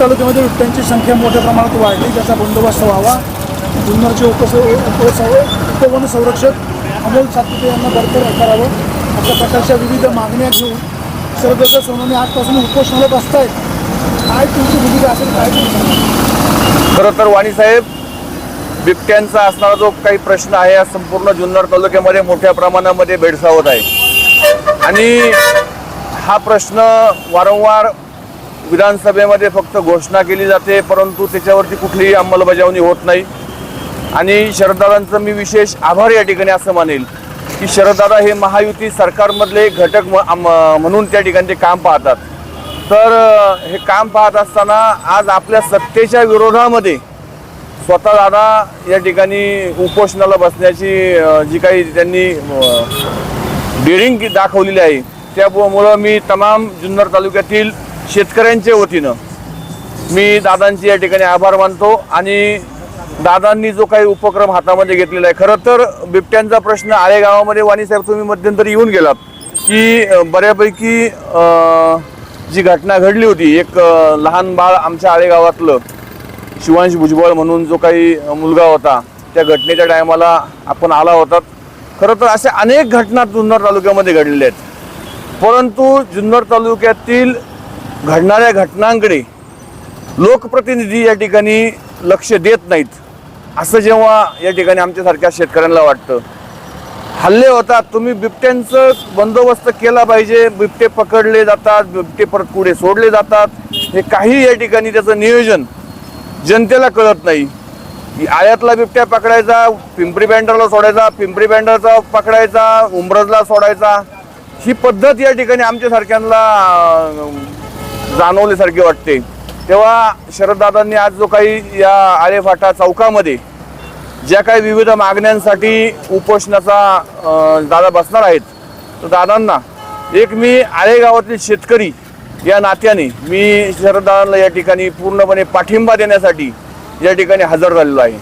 तालुक्यामध्ये बिबट्यांची संख्या मोठ्या प्रमाणात वाढली. त्याचा बंदोबस्त व्हावा. जुन्नरचे उपस उपस उपवन संरक्षक अमोल सातपुते यांना बरकर करावं. अशा प्रकारच्या विविध मागण्या घेऊन सर्वदत्त सोनवणे आजपासून उपोषणाला आहेत काय तुमची भूमिका असेल काय खरं तर वाणीसाहेब बिबट्यांचा असणारा जो काही प्रश्न आहे हा संपूर्ण जुन्नर तालुक्यामध्ये मोठ्या प्रमाणामध्ये भेडसावत आहे. आणि हा प्रश्न वारंवार विधानसभेमध्ये फक्त घोषणा केली जाते परंतु त्याच्यावरती कुठलीही अंमलबजावणी होत नाही. आणि शरददादांचं मी विशेष आभार या ठिकाणी असं मानेल की शरददादा हे महायुती सरकारमधले एक घटक म- म्हणून त्या ठिकाणी ते काम पाहतात. तर हे काम पाहत असताना आज आपल्या सत्तेच्या विरोधामध्ये स्वतः दादा या ठिकाणी उपोषणाला बसण्याची जी काही त्यांनी डेरिंग दाखवलेली आहे त्यामुळं मी तमाम जुन्नर तालुक्यातील शेतकऱ्यांच्या वतीनं मी दादांचे या ठिकाणी आभार मानतो आणि दादांनी जो काही उपक्रम हातामध्ये घेतलेला आहे खरं तर बिबट्यांचा प्रश्न आळेगावामध्ये वाणीसाहेब तुम्ही मध्यंतरी येऊन गेलात की बऱ्यापैकी जी घटना घडली होती एक लहान बाळ आमच्या आळे गावातलं शिवांश भुजबळ म्हणून जो काही मुलगा होता त्या घटनेच्या टायमाला आपण आला होतात खरं तर अशा अनेक घटना जुन्नर तालुक्यामध्ये घडलेल्या आहेत. परंतु जुन्नर तालुक्यातील घडणाऱ्या घटनांकडे लोकप्रतिनिधी या ठिकाणी लक्ष देत नाहीत. असं जेव्हा या ठिकाणी आमच्यासारख्या शेतकऱ्यांना वाटतं. हल्ले होतात. तुम्ही बिबट्यांचं बंदोबस्त केला पाहिजे. बिबटे पकडले जातात. बिबटे परत पुढे सोडले जातात. हे काही या ठिकाणी त्याचं नियोजन जनतेला कळत नाही. आयातला बिबट्या पकडायचा पिंपरी बँडरला सोडायचा पिंपरी बँडरचा पकडायचा उमरजला सोडायचा. ही पद्धत या ठिकाणी आमच्यासारख्यांना जाणवल्यासारखे वाटते. तेव्हा शरददादांनी आज जो काही या आळेफाटा चौकामध्ये ज्या काही विविध मागण्यांसाठी उपोषणाचा दादा बसणार आहेत तर दादांना एक मी आळेगावातील शेतकरी या नात्याने मी शरददादांना या ठिकाणी पूर्णपणे पाठिंबा देण्यासाठी या ठिकाणी हजर झालेलो आहे.